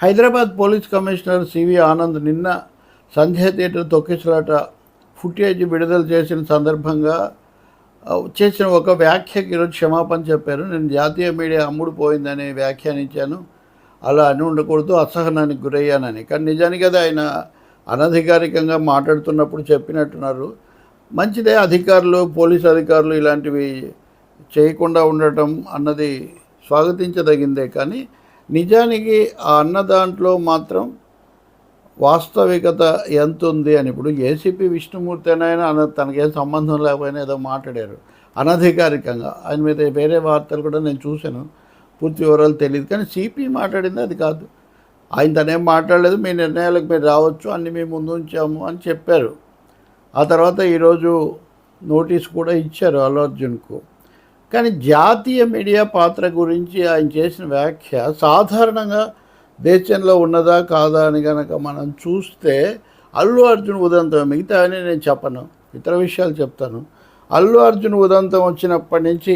Hyderabad police commissioner CV Anand నిన్న Sandhya theatre తొక్కిసలాట footage విడుదల చేసిన సందర్భంగా చేసిన ఒక వ్యాఖ్యకి ఈరోజు క్షమాపణ చెప్పారు. నేను జాతీయ మీడియా అమ్ముడు పోయిందని వ్యాఖ్యానించాను అలా అని ఉండకూడదు అసహనానికి గురయ్యానని. కానీ నిజానికి అది ఆయన అనధికారికంగా మాట్లాడుతున్నప్పుడు చెప్పినట్టున్నారు. మంచిదే అధికారులు పోలీస్ అధికారులు ఇలాంటివి చేయకుండా ఉండటం అన్నది స్వాగతించదగిందే. కానీ నిజానికి ఆ అన్న దాంట్లో మాత్రం వాస్తవికత ఎంత ఉంది అని ఇప్పుడు ఏసీపీ విష్ణుమూర్తి అని ఆయన అన తనకేం సంబంధం లేకపోయినా ఏదో మాట్లాడారు. అనధికారికంగా. ఆయన మీద వేరే వార్తలు కూడా నేను చూశాను. పూర్తి వివరాలు తెలియదు కానీ సిపి మాట్లాడింది అది కాదు. ఆయన తనేం మాట్లాడలేదు. మీ నిర్ణయాలకు మీరు రావచ్చు. అన్ని మేము ముందు ఉంచాము అని చెప్పారు. ఆ తర్వాత ఈరోజు నోటీస్ కూడా ఇచ్చారు అల్లు అర్జున్కు. కానీ జాతీయ మీడియా పాత్ర గురించి ఆయన చేసిన వ్యాఖ్య సాధారణంగా దేశంలో ఉన్నదా కాదా అని కనుక మనం చూస్తే అల్లు అర్జున్ ఉదంతం మిగతా అని నేను చెప్పను ఇతర విషయాలు చెప్తాను. అల్లు అర్జున్ ఉదంతం వచ్చినప్పటి నుంచి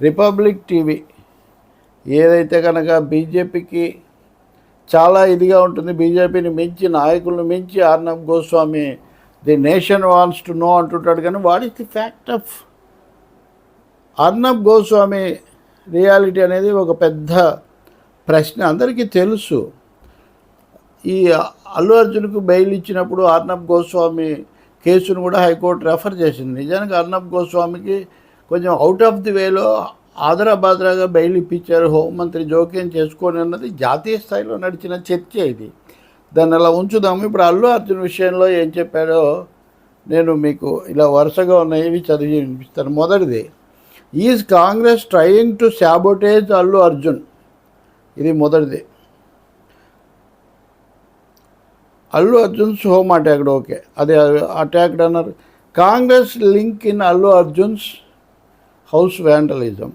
రిపబ్లిక్ టీవీ ఏదైతే కనుక బీజేపీకి చాలా ఇదిగా ఉంటుంది బీజేపీని మించి నాయకులను మించి Arnab Goswami the nation wants to know అంటుంటాడు కానీ what is the fact of Arnab Goswami reality అనేది ఒక పెద్ద ప్రశ్న. అందరికీ తెలుసు. ఈ అల్లు అర్జున్కు బెయిల్ ఇచ్చినప్పుడు అర్ణబ్ గోస్వామి కేసును కూడా హైకోర్టు రెఫర్ చేసింది. నిజానికి అర్ణబ్ గోస్వామికి కొంచెం అవుట్ ఆఫ్ ది వేలో ఆదరాబాద్రాగా బెయిల్ ఇప్పించారు హోంమంత్రి జోక్యం చేసుకొని అన్నది జాతీయ స్థాయిలో నడిచిన చర్చ ఇది. దాన్ని అలా ఉంచుదాము. ఇప్పుడు అల్లు అర్జున్ విషయంలో ఏం చెప్పాడో నేను మీకు ఇలా వరుసగా ఉన్నవి చదివి వినిపిస్తాను. మొదటిది is Congress trying to sabotage Allu Arjun. ఇది మొదటిది. Allu Arjun's home attacked okay. అదే అటాక్డ్ అన్నారు. Congress link in Allu Arjun's house vandalism.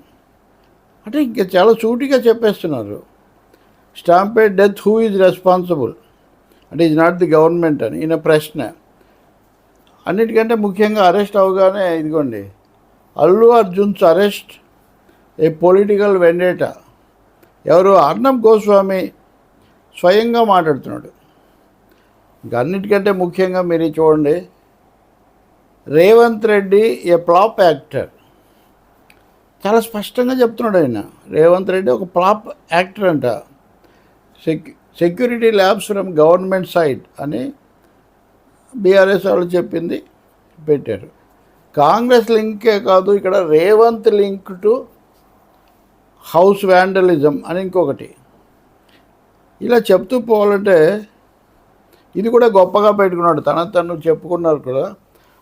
అంటే ఇంకా చాలా సూటిగా చెప్పేస్తున్నారు. Stampede death who is responsible? అంటే ఈజ్ నాట్ ది గవర్నమెంట్ అని. ఈయన ప్రశ్న. అన్నిటికంటే ముఖ్యంగా అరెస్ట్ అవగానే ఇదిగోండి. Allu Arjun's arrest a political vendetta ఎవరు? అర్ణబ్ గోస్వామి స్వయంగా మాట్లాడుతున్నాడు. అన్నిటికంటే ముఖ్యంగా మీరు చూడండి. Revanth Reddy a flop actor. చాలా స్పష్టంగా చెప్తున్నాడు ఆయన. రేవంత్ రెడ్డి ఒక ప్లాప్ యాక్టర్ అంట. Secu security lapses from government side అని బీఆర్ఎస్ వాళ్ళు చెప్పింది పెట్టారు. కాంగ్రెస్ లింకే కాదు ఇక్కడ Revanth link to house vandalism అని ఇంకొకటి. ఇలా చెప్తూ పోవాలంటే ఇది కూడా గొప్పగా పెట్టుకున్నాడు. తన తను చెప్పుకున్నారు కూడా.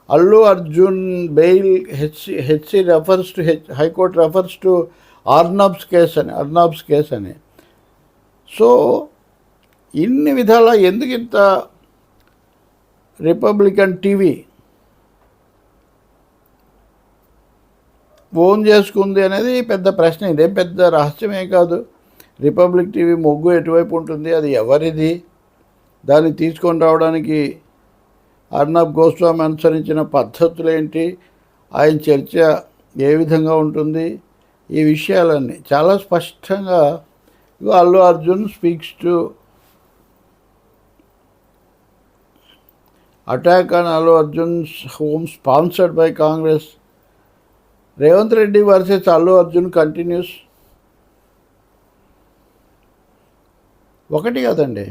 Allu Arjun bail HC HC refers to H high court refers to Arnab's case అని అర్నాబ్స్ కేస్ అని. సో ఇన్ని విధాల ఎందుకు ఇంత రిపబ్లికన్ టీవీ ఫోన్ చేసుకుంది అనేది పెద్ద ప్రశ్న. ఇదేం పెద్ద రహస్యమే కాదు. రిపబ్లిక్ టీవీ మొగ్గు ఎటువైపు ఉంటుంది? అది ఎవరిది? దాన్ని తీసుకొని రావడానికి అర్ణబ్ గోస్వామి అనుసరించిన పద్ధతులు ఏంటి ఆయన చర్చ ఏ విధంగా ఉంటుంది? ఈ విషయాలన్నీ చాలా స్పష్టంగా Allu Arjun speaks to attack on Allu Arjun's home sponsored by Congress. Revanth Reddy versus Allu Arjun continues ఒకటి కదండి.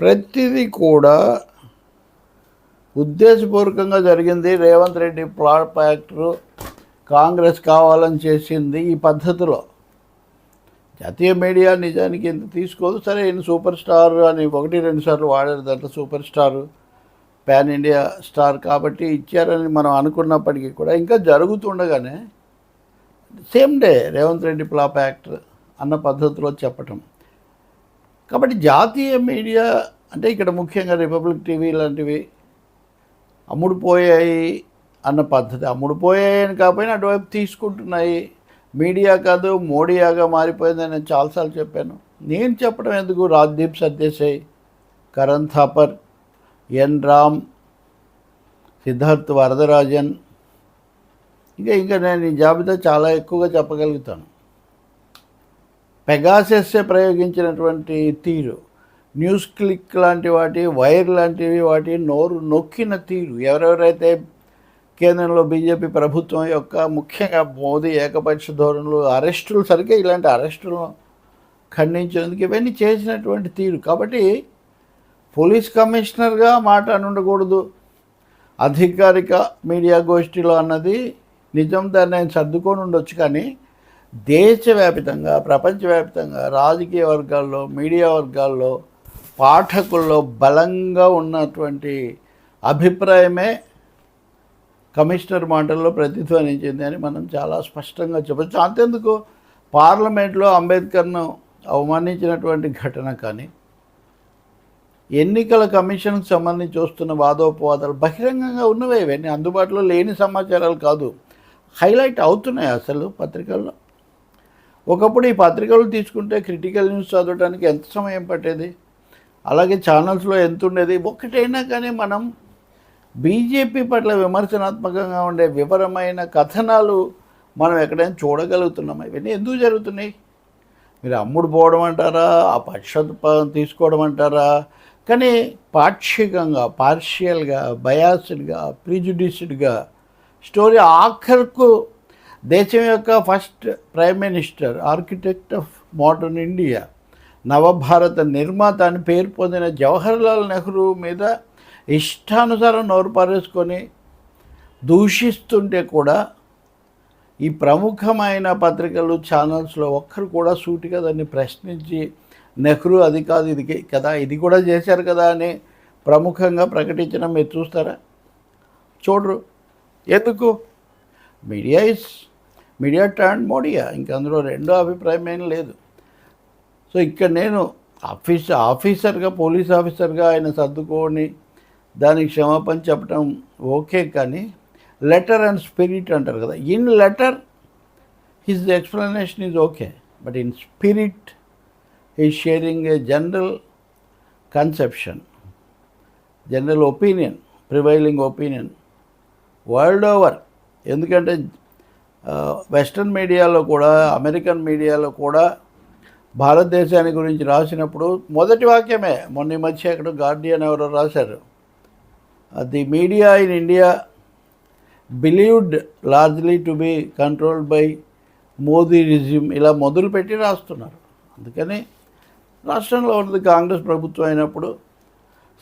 ప్రతిదీ కూడా ఉద్దేశపూర్వకంగా జరిగింది. రేవంత్ రెడ్డి ప్లాట్ యాక్టరు కాంగ్రెస్ కావాలని చేసింది ఈ పద్ధతిలో. జాతీయ మీడియా నిజానికి ఎంత తీసుకోదు. సరే ఈయన సూపర్ స్టార్ అని ఒకటి రెండు సార్లు వాడారు. దాంట్లో super star. Pan India star కాబట్టి ఇచ్చారని మనం అనుకున్నప్పటికీ కూడా ఇంకా జరుగుతుండగానే same day Revanth Reddy flop actor అన్న పద్ధతిలో చెప్పటం. కాబట్టి జాతీయ మీడియా అంటే ఇక్కడ ముఖ్యంగా రిపబ్లిక్ టీవీ లాంటివి అమ్ముడుపోయాయి అన్న పద్ధతి. అమ్ముడుపోయాయి అని కాకపోయినా అటువైపు తీసుకుంటున్నాయి. మీడియా కాదు మోడియాగా మారిపోయిందని నేను చాలాసార్లు చెప్పాను. నేను చెప్పడం ఎందుకు? రాజ్దీప్ సర్దేశాయ్. కరణ్ థాపర్ ఎన్ రామ్ సిద్ధార్థ్ వరదరాజన్. ఇంకా ఇంకా నేను ఈ జాబితా చాలా ఎక్కువగా చెప్పగలుగుతాను. పెగాసెస్సే ప్రయోగించినటువంటి తీరు. న్యూస్ క్లిక్ లాంటి వాటి వైర్ లాంటివి వాటి నోరు నొక్కిన తీరు. ఎవరెవరైతే కేంద్రంలో బీజేపీ ప్రభుత్వం యొక్క ముఖ్యంగా మోదీ ఏకపక్ష ధోరణులు అరెస్టులు సరిగ్గా ఇలాంటి అరెస్టులను ఖండించేందుకు ఇవన్నీ చేసినటువంటి తీరు. కాబట్టి పోలీస్ కమిషనర్గా మాట అని ఉండకూడదు అధికారిక మీడియా గోష్ఠిలో అన్నది నిజం దాన్ని నేను సర్దుకొని ఉండొచ్చు కానీ దేశవ్యాపితంగా ప్రపంచవ్యాప్తంగా రాజకీయ వర్గాల్లో మీడియా వర్గాల్లో పాఠకుల్లో బలంగా ఉన్నటువంటి అభిప్రాయమే కమిషనర్ మాటల్లో ప్రతిధ్వనించింది అని మనం చాలా స్పష్టంగా చెప్పచ్చు. అంతెందుకు? పార్లమెంట్లో అంబేద్కర్ను అవమానించినటువంటి ఘటన కానీ ఎన్నికల కమిషన్కి సంబంధించి వస్తున్న వాదోపవాదాలు బహిరంగంగా ఉన్నవే ఇవన్నీ అందుబాటులో లేని సమాచారాలు కాదు. హైలైట్ అవుతున్నాయి అసలు పత్రికల్లో. ఒకప్పుడు ఈ పత్రికలు తీసుకుంటే క్రిటికల్ న్యూస్ చదవడానికి ఎంత సమయం పట్టేది? అలాగే ఛానల్స్లో ఎంత ఉండేది? ఒకటైనా కానీ మనం బీజేపీ పట్ల విమర్శనాత్మకంగా ఉండే వివరమైన కథనాలు మనం ఎక్కడైనా చూడగలుగుతున్నాం ఇవన్నీ ఎందుకు జరుగుతున్నాయి? మీరు అమ్ముడు పోవడం అంటారా? ఆ పక్షపాతం తీసుకోవడం అంటారా? కానీ పాక్షికంగా పార్షియల్గా బయాస్డ్గా ప్రిజుడిస్డ్గా స్టోరీ ఆఖరుకు దేశం యొక్క first prime minister architect of modern India నవభారత నిర్మాత అని పేరు పొందిన జవహర్లాల్ నెహ్రూ మీద ఇష్టానుసారం నోరు పారేసుకొని దూషిస్తుంటే కూడా ఈ ప్రముఖమైన పత్రికలు ఛానల్స్లో ఒక్కరు కూడా సూటిగా దాన్ని ప్రశ్నించి నెహ్రూ అది కాదు ఇది కదా ఇది కూడా చేశారు కదా అని ప్రముఖంగా ప్రకటించడం మీరు చూస్తారా? చూడరు. ఎందుకు? మీడియా ఇస్ మీడియా టర్న్ మోడియా ఇంక అందులో రెండో అభిప్రాయం ఏం లేదు. సో ఇక్కడ నేను ఆఫీస్ ఆఫీసర్గా పోలీస్ ఆఫీసర్గా ఆయన సర్దుకొని దానికి క్షమాపణ చెప్పడం ఓకే కానీ లెటర్ అండ్ స్పిరిట్ అంటారు కదా. In letter his explanation is okay but in spirit ఈ sharing a general conception general opinion prevailing opinion world over ఎందుకంటే వెస్ట్రన్ మీడియాలో కూడా అమెరికన్ మీడియాలో కూడా భారతదేశాన్ని గురించి రాసినప్పుడు మొదటి వాక్యమే. మొన్న మధ్య అక్కడ గార్డియన్ ఎవరో రాశారు. The media in India believed largely to be controlled by Modi regime ఇలా మొదలుపెట్టి రాస్తున్నారు. అందుకని రాష్ట్రంలో ఉన్నది కాంగ్రెస్ ప్రభుత్వం అయినప్పుడు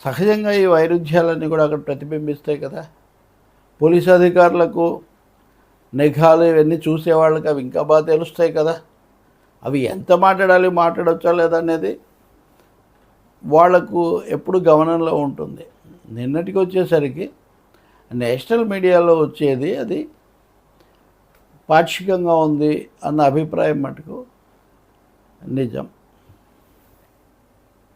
సహజంగా ఈ వైరుధ్యాలన్నీ కూడా అక్కడ ప్రతిబింబిస్తాయి కదా. పోలీస్ అధికారులకు నిఘాలు ఇవన్నీ చూసేవాళ్ళకి అవి ఇంకా బాగా తెలుస్తాయి కదా. అవి ఎంత మాట్లాడాలి మాట్లాడవచ్చా లేదా అనేది వాళ్ళకు ఎప్పుడు గమనంలో ఉంటుంది. నిన్నటికి వచ్చేసరికి నేషనల్ మీడియాలో వచ్చేది అది పాక్షికంగా ఉంది అన్న అభిప్రాయం మటుకు నిజం.